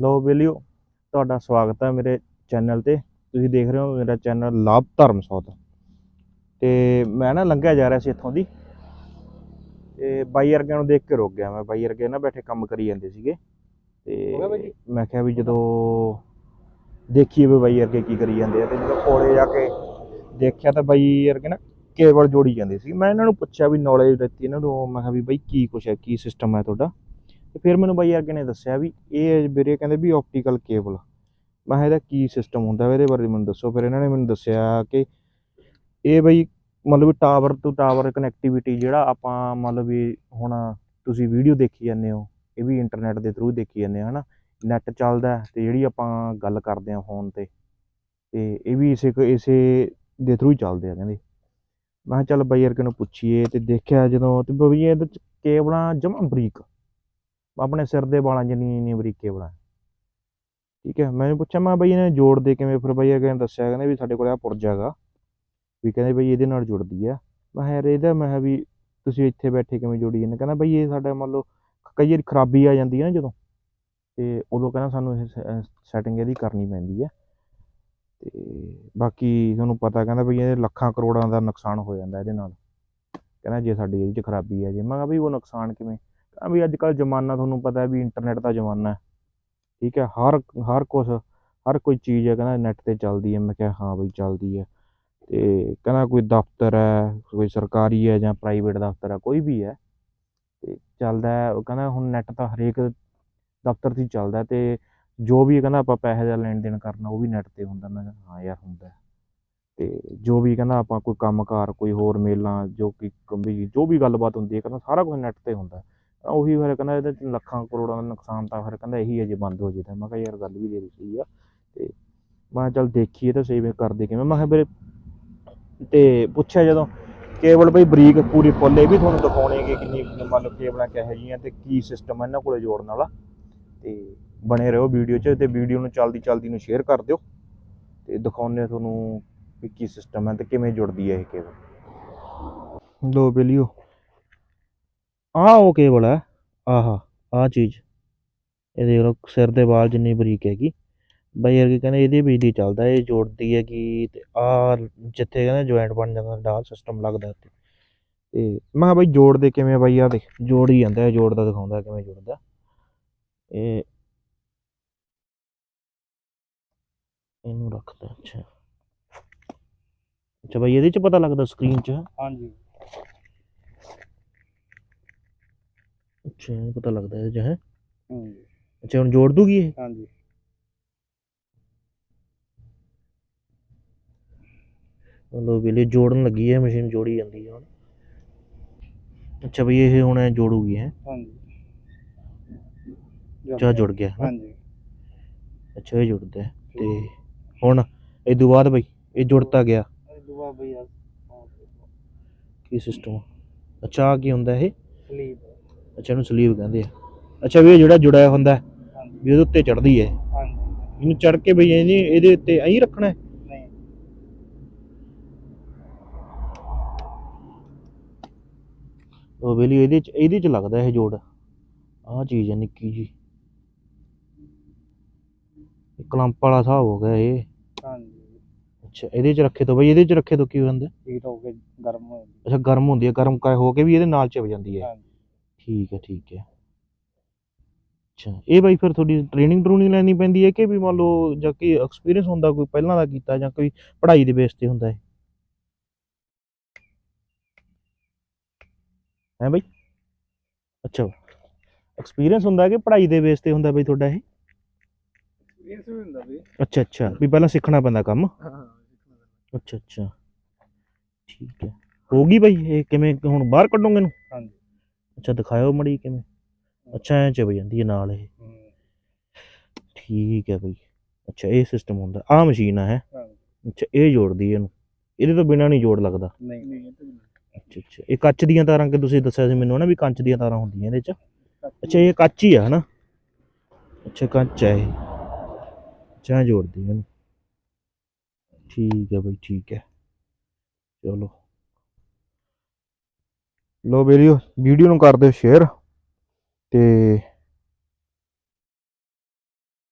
ਲੋ ਬੇਲਿਓ ਤੁਹਾਡਾ ਸਵਾਗਤ ਹੈ ਮੇਰੇ ਚੈਨਲ ਤੇ। ਤੁਸੀਂ ਦੇਖ ਰਹੇ ਹੋ ਮੇਰਾ ਚੈਨਲ ਲਾਭ ਧਰਮ ਸੌਤ ਤੇ ਮੈਂ ਨਾ ਲੰਘਿਆ ਜਾ ਰਿਹਾ ਸੀ ਇੱਥੋਂ ਦੀ। ਤੇ ਬਾਈ ਵਰਗਿਆਂ ਨੂੰ ਦੇਖ ਕੇ ਰੁਕ ਗਿਆ ਮੈਂ। ਬਾਈ ਵਰਗੇ ਨਾ ਬੈਠੇ ਕੰਮ ਕਰੀ ਜਾਂਦੇ ਸੀਗੇ। ਤੇ? ਮੈਂ ਕਿਹਾ ਵੀ ਜਦੋਂ ਦੇਖੀਏ ਵੀ ਬਾਈ ਵਰਗੇ ਕੀ ਕਰੀ ਜਾਂਦੇ ਆ ਤੇ ਜਦੋਂ ਕੋਲੇ ਜਾ ਕੇ ਦੇਖਿਆ ਤਾਂ ਬਾਈ ਵਰਗੇ ਨਾ ਕੇਬਲ ਜੋੜੀ ਜਾਂਦੇ ਸੀ। ਮੈਂ ਇਹਨਾਂ ਨੂੰ ਪੁੱਛਿਆ ਵੀ ਨੌਲੇਜ ਦਿੱਤੀ ਇਹਨਾਂ ਨੂੰ ਮੈਂ ਕਿਹਾ ਵੀ ਬਾਈ ਕੀ ਕੁਛ ਹੈ? ਕੀ ਸਿਸਟਮ ਹੈ ਤੁਹਾਡਾ? ਤੇ ਫਿਰ ਮੈਨੂੰ ਬਾਈ ਵਰਗੇ ਨੇ ਦੱਸਿਆ ਵੀ ਇਹ ਵੀਰੇ ਕਹਿੰਦੇ ਵੀ ਆਪਟੀਕਲ ਕੇਬਲ ਮੈਂ ਕਿਹਾ ਇਹਦਾ ਕੀ ਸਿਸਟਮ ਹੁੰਦਾ ਵਾ, ਇਹਦੇ ਬਾਰੇ ਮੈਨੂੰ ਦੱਸੋ। ਫਿਰ ਇਹਨਾਂ ਨੇ ਮੈਨੂੰ ਦੱਸਿਆ ਕਿ ਇਹ ਬਈ ਮਤਲਬ ਟਾਵਰ ਤੋਂ ਟਾਵਰ ਕਨੈਕਟੀਵਿਟੀ ਜਿਹੜਾ ਆਪਾਂ ਮਤਲਬ ਵੀ ਹੁਣ ਤੁਸੀਂ ਵੀਡੀਓ ਦੇਖੀ ਜਾਂਦੇ ਹੋ ਇਹ ਵੀ ਇੰਟਰਨੈਟ ਦੇ ਥਰੂ ਦੇਖੀ ਜਾਂਦੇ ਆ ਹਨਾ? ਨੈਟ ਚੱਲਦਾ ਹੈ ਤੇ ਜਿਹੜੀ ਆਪਾਂ ਗੱਲ ਕਰਦੇ ਆ ਫੋਨ ਤੇ ਤੇ ਇਹ ਵੀ ਇਸੇ ਕੁ- ਇਸੇ ਦੇ ਥਰੂ ਹੀ ਚੱਲਦੇ ਆ ਕਹਿੰਦੇ। ਮੈਂ ਕਿਹਾ ਚੱਲ ਬਾਈ ਵਰਗੇ ਨੂੰ ਪੁੱਛੀਏ ਤੇ ਦੇਖਿਆ ਜਦੋਂ ਤੇ ਬਈ ਇਹਦੇ ਚ ਕੇਬਲਾਂ ਜਮਾਂ ਬਰੀਕ। ਆਪਣੇ ਸਿਰ ਦੇ ਵਾਲਾਂ ਜਿੰਨੀ ਇੰਨੀ ਬਰੀਕ ਕੇਬਲਾਂ ਠੀਕ ਹੈ, ਮੈਂ ਪੁੱਛਿਆ, ਮੈਂ ਬਈ ਇਹਨੇ ਜੋੜਦੇ ਕਿਵੇਂ, ਫਿਰ ਬਈ ਅਗੇ ਦੱਸਿਆ, ਕਹਿੰਦੇ ਵੀ ਸਾਡੇ ਕੋਲ ਆ ਪੁਰਜਾ ਹੈਗਾ, ਵੀ ਕਹਿੰਦੇ ਬਈ ਇਹਦੇ ਨਾਲ ਜੁੜਦੀ ਆ ਮੈਂ ਕਿਹਾ ਯਾਰ ਇਹਦਾ, ਮੈਂ ਕਿਹਾ ਵੀ ਤੁਸੀਂ ਇੱਥੇ ਬੈਠੇ ਕਿਵੇਂ ਜੋੜੀ ਜਾਂਦੇ ਕਹਿੰਦਾ ਬਈ ਇਹ ਸਾਡਾ ਮੰਨ ਲਓ, ਕਈ ਵਾਰੀ ਖਰਾਬੀ ਆ ਜਾਂਦੀ ਹੈ ਨਾ ਜਦੋਂ, ਤੇ ਉਦੋਂ ਕਹਿੰਦਾ ਸਾਨੂੰ ਇਹ ਸੈਟਿੰਗ ਇਹਦੀ ਕਰਨੀ ਪੈਂਦੀ ਆ ਤੇ ਬਾਕੀ ਤੁਹਾਨੂੰ ਪਤਾ ਕਹਿੰਦਾ ਬਈ ਇਹ ਲੱਖਾਂ ਕਰੋੜਾਂ ਦਾ ਨੁਕਸਾਨ ਹੋ ਜਾਂਦਾ ਇਹਦੇ ਨਾਲ। ਕਹਿੰਦਾ ਜੇ ਸਾਡੀ ਇਹਦੇ 'ਚ ਖਰਾਬੀ ਆ ਜੇ। ਮੈਂ ਕਿਹਾ ਬਈ ਉਹ ਨੁਕਸਾਨ ਕਿਵੇਂ? ਵੀ ਅੱਜ ਕੱਲ੍ਹ ਜ਼ਮਾਨਾ ਤੁਹਾਨੂੰ ਪਤਾ ਵੀ ਇੰਟਰਨੈਟ ਦਾ ਜ਼ਮਾਨਾ ਹੈ। ਠੀਕ ਹੈ, ਹਰ ਹਰ ਕੁਛ, ਹਰ ਕੋਈ ਚੀਜ਼ ਹੈ, ਕਹਿੰਦਾ ਨੈੱਟ ਤੇ ਚੱਲਦੀ ਹੈ। ਮੈਂ ਕਿਹਾ, ਹਾਂ ਬਈ ਚੱਲਦੀ ਹੈ। ਤੇ ਕਹਿੰਦਾ ਕੋਈ ਦਫ਼ਤਰ ਹੈ, ਕੋਈ ਸਰਕਾਰੀ ਹੈ ਜਾਂ ਪ੍ਰਾਈਵੇਟ ਦਫ਼ਤਰ ਹੈ, ਕੋਈ ਵੀ ਹੈ। ਤੇ ਚੱਲਦਾ ਹੈ, ਉਹ ਕਹਿੰਦਾ ਹੁਣ ਨੈੱਟ ਤਾਂ ਹਰੇਕ ਦਫ਼ਤਰ 'ਚ ਚੱਲਦਾ ਹੈ ਤੇ ਜੋ ਵੀ ਕਹਿੰਦਾ ਆਪਾਂ ਪੈਸੇ ਦਾ ਲੈਣ ਦੇਣ ਕਰਨਾ, ਉਹ ਵੀ ਨੈੱਟ ਤੇ ਹੁੰਦਾ। ਮੈਂ ਕਿਹਾ, ਹਾਂ ਯਾਰ, ਹੁੰਦਾ ਹੈ। ਤੇ ਜੋ ਵੀ ਕਹਿੰਦਾ ਆਪਾਂ ਕੋਈ ਕੰਮਕਾਰ, ਕੋਈ ਹੋਰ ਮੇਲਾਂ, ਜੋ ਕਿ ਜੋ ਵੀ ਗੱਲਬਾਤ ਹੁੰਦੀ ਹੈ, ਕਹਿੰਦਾ ਸਾਰਾ ਕੁਝ ਨੈੱਟ ਤੇ ਹੁੰਦਾ ਉਹੀ ਫਿਰ ਕਹਿੰਦਾ ਇਹਦੇ 'ਚ ਲੱਖਾਂ ਕਰੋੜਾਂ ਦਾ ਨੁਕਸਾਨ ਤਾਂ ਫਿਰ ਕਹਿੰਦਾ ਇਹੀ ਹੈ ਜੇ ਬੰਦ ਹੋ ਜੇ ਤਾਂ। ਮੈਂ ਕਿਹਾ ਯਾਰ ਗੱਲ ਵੀ ਤੇਰੀ ਸਹੀ ਆ। ਤੇ ਮੈਂ ਕਿਹਾ ਚੱਲ ਦੇਖੀਏ ਤਾਂ ਸਹੀ ਵੇ ਕਰਦੇ ਕਿਵੇਂ। ਮੈਂ ਕਿਹਾ ਵੀਰੇ, ਤੇ ਪੁੱਛਿਆ ਜਦੋਂ ਕੇਬਲ ਬਈ ਬਰੀਕ ਪੂਰੀ ਫੁੱਲ ਵੀ ਤੁਹਾਨੂੰ ਦਿਖਾਉਣੇਗੇ ਕਿੰਨੀ ਮੰਨ ਲਓ ਕੇਬਲਾਂ ਕਿਹੋ ਜਿਹੀਆਂ ਤੇ ਕੀ ਸਿਸਟਮ ਹੈ ਇਹਨਾਂ ਕੋਲੇ ਜੋੜਨ ਵਾਲਾ। ਤੇ ਬਣੇ ਰਹੋ ਵੀਡੀਓ 'ਚ ਤੇ ਵੀਡੀਓ ਨੂੰ ਚਲਦੀ ਚਲਦੀ ਨੂੰ ਸ਼ੇਅਰ ਕਰ ਦਿਓ। ਤੇ ਦਿਖਾਉਂਦੇ ਆ ਤੁਹਾਨੂੰ ਵੀ ਕੀ ਸਿਸਟਮ ਹੈ ਤੇ ਕਿਵੇਂ ਜੁੜਦੀ ਹੈ ਇਹ ਕੇਬਲ। ਲੋ ਬੇਲੀਓ। ਆਹ ਉਹ ਕੇਬਲ ਹੈ। ਆਹਾ, ਆਹ ਚੀਜ਼। ਇਹ ਦੇਖ ਲਓ, ਸਿਰ ਦੇ ਵਾਲ ਜਿੰਨੀ ਬਰੀਕ ਹੈਗੀ। ਬਾਈ ਯਾਰ ਕਹਿੰਦੇ, ਇਹਦੀ ਬਿਜਲੀ ਚੱਲਦਾ, ਇਹ ਜੋੜਦੀ ਹੈਗੀ ਤੇ ਆ ਜਿੱਥੇ ਕਹਿੰਦੇ ਜੁਆਇੰਟ ਬਣ ਜਾਂਦਾ ਡਾਲ ਸਿਸਟਮ ਲੱਗਦਾ ਉੱਤੇ ਤੇ ਮੈਂ ਕਿਹਾ ਬਾਈ ਜੋੜਦੇ ਕਿਵੇਂ ਬਾਈ ਆ ਦੇਖ, ਜੋੜ ਹੀ ਜਾਂਦਾ, ਇਹ ਜੋੜਦਾ ਦਿਖਾਉਂਦਾ ਕਿਵੇਂ ਜੋੜਦਾ। ਇਹ ਇਹਨੂੰ ਰੱਖਦਾ ਅੱਛਾ। ਅੱਛਾ ਬਾਈ, ਇਹਦੇ ਚ ਪਤਾ ਲੱਗਦਾ ਸਕਰੀਨ 'ਚ? ਹਾਂਜੀ। ਅੱਛਾ ਇਹ ਪਤਾ ਲੱਗਦਾ ਇਹਦੇ 'ਚ ਹੈ ਹਾਂਜੀ ਅੱਛਾ ਹੁਣ ਜੋੜ ਦੂਗੀ ਇਹ ਹਾਂਜੀ ਲੋ ਵੀ ਜੋੜਨ ਲੱਗੀ ਹੈ ਮਸ਼ੀਨ ਜੋੜੀ ਜਾਂਦੀ ਹੈ ਹੁਣ ਅੱਛਾ ਬਈ ਇਹ ਹੁਣ ਐਂ ਜੋੜੂਗੀ ਹੈ ਹਾਂਜੀ ਅੱਛਾ ਜੁੜ ਗਿਆ ਹਨਾ? ਹਾਂਜੀ ਅੱਛਾ ਇਹ ਜੁੜਦਾ ਹੈ। ਤੇ ਹੁਣ ਇਹ ਤੋਂ ਬਾਅਦ ਬਈ ਇਹ ਜੁੜਤਾ ਗਿਆ ਦੁਆ ਬਈ ਆ ਕੀ ਸਿਸਟਮ ਅੱਛਾ ਆਹ ਕੀ ਹੁੰਦਾ ਇਹ ਸਲੀਪ ਅੱਛਾ ਇਹਨੂੰ ਸਲੀਵ ਕਹਿੰਦੇ ਆ। ਅੱਛਾ ਵੀ ਇਹ ਜਿਹੜਾ ਜੁੜਿਆ ਹੁੰਦਾ ਹੈ, ਵੀ ਉਹਦੇ ਉੱਤੇ ਚੜਦੀ ਹੈ। ਹਾਂਜੀ। ਇਹਨੂੰ ਚੜ ਕੇ ਬਈ ਇਹਨੇ ਇਹਦੇ ਉੱਤੇ ਐਂ ਰੱਖਣਾ ਹੈ? ਨਹੀਂ। ਉਹ ਵੇਲੀ ਇਹਦੇ ਚ ਇਹਦੇ ਚ ਲੱਗਦਾ ਇਹ ਜੋੜ। ਆਹ ਚੀਜ਼ ਹੈ ਨਿੱਕੀ ਜੀ ਇਹ ਕਲੰਪ ਵਾਲਾ ਹਿਸਾਬ ਹੋ ਗਿਆ ਇਹ। ਹਾਂਜੀ। ਅੱਛਾ ਇਹਦੇ ਚ ਰੱਖੇ ਤੋਂ ਬਈ ਇਹਦੇ ਚ ਰੱਖੇ ਤੋਂ ਕੀ ਹੁੰਦਾ ਹੀਟ ਹੋ ਕੇ ਗਰਮ ਹੋ ਜਾਂਦੀ। ਅੱਛਾ ਗਰਮ ਹੁੰਦੀ ਹੈ। ਗਰਮ ਕਾ ਹੋ ਕੇ ਵੀ ਇਹਦੇ ਨਾਲ ਚਿਪ ਜਾਂਦੀ ਹੈ। ਹਾਂਜੀ। ਠੀਕ ਹੈ ਠੀਕ ਹੈ। ਅੱਛਾ ਇਹ ਬਾਈ ਫਿਰ ਤੁਹਾਡੀ ਟ੍ਰੇਨਿੰਗ ਟਰੂਨਿੰਗ ਲੈਣੀ ਪੈਂਦੀ ਹੈ ਕਿ ਵੀ ਮੰਨ ਲਓ ਜਾਂ ਕਿ ਐਕਸਪੀਰੀਅੰਸ ਹੁੰਦਾ ਕੋਈ ਪਹਿਲਾਂ ਦਾ ਕੀਤਾ ਜਾਂ ਕੋਈ ਪੜ੍ਹਾਈ ਦੇ ਬੇਸ ਤੇ ਹੁੰਦਾ ਹੈ ਹੈ ਬਾਈ? ਅੱਛਾ ਐਕਸਪੀਰੀਅੰਸ ਹੁੰਦਾ ਕਿ ਪੜ੍ਹਾਈ ਦੇ ਬੇਸ ਤੇ ਹੁੰਦਾ ਬਈ ਤੁਹਾਡਾ ਇਹ? ਐਕਸਪੀਰੀਅੰਸ ਵੀ ਹੁੰਦਾ ਬਈ। ਅੱਛਾ ਅੱਛਾ ਵੀ ਪਹਿਲਾਂ ਸਿੱਖਣਾ ਪੈਂਦਾ ਕੰਮ? ਹਾਂ ਅੱਛਾ ਅੱਛਾ। ਠੀਕ ਹੈ। ਹੋ ਗਈ ਬਾਈ ਇਹ ਕਿਵੇਂ ਹੁਣ ਬਾਹਰ ਕੱਢੋਗੇ ਇਹਨੂੰ? ਹਾਂਜੀ। ਅੱਛਾ ਦਿਖਾਇਓ ਮੜੀ ਕਿਵੇਂ? ਅੱਛਾ ਐ ਚਿਪ ਜਾਂਦੀ ਹੈ ਨਾਲ ਇਹ। ਠੀਕ ਹੈ ਬਈ। ਅੱਛਾ ਇਹ ਸਿਸਟਮ ਹੁੰਦਾ। ਆਹ ਮਸ਼ੀਨ ਆ ਹੈ? ਅੱਛਾ ਇਹ ਜੋੜਦੀ ਇਹਨੂੰ। ਇਹਦੇ ਤੋਂ ਬਿਨਾ ਨਹੀਂ ਜੋੜ ਲੱਗਦਾ। ਨਹੀਂ ਨਹੀਂ ਇਹ ਤਾਂ ਨਹੀਂ। ਅੱਛਾ ਅੱਛਾ। ਇਹ ਕੱਚ ਦੀਆਂ ਤਾਰਾਂ ਕਿ ਤੁਸੀਂ ਦੱਸਿਆ ਸੀ ਮੈਨੂੰ ਨਾ ਵੀ ਕੱਚ ਦੀਆਂ ਤਾਰਾਂ ਹੁੰਦੀਆਂ ਇਹਦੇ ਚ? ਅੱਛਾ ਇਹ ਕੱਚ ਹੀ ਆ ਹਨਾ? ਅੱਛਾ ਕੱਚ ਹੈ ਇਹ। ਇਹ ਜੋੜਦੀ ਇਹਨੂੰ। ਠੀਕ ਹੈ ਬਈ ਠੀਕ ਹੈ। ਚਲੋ। ਲੋ ਵੀਡੀਓ ਵੀਡੀਓ ਨੂੰ ਕਰ ਦਿਓ ਸ਼ੇਅਰ ਤੇ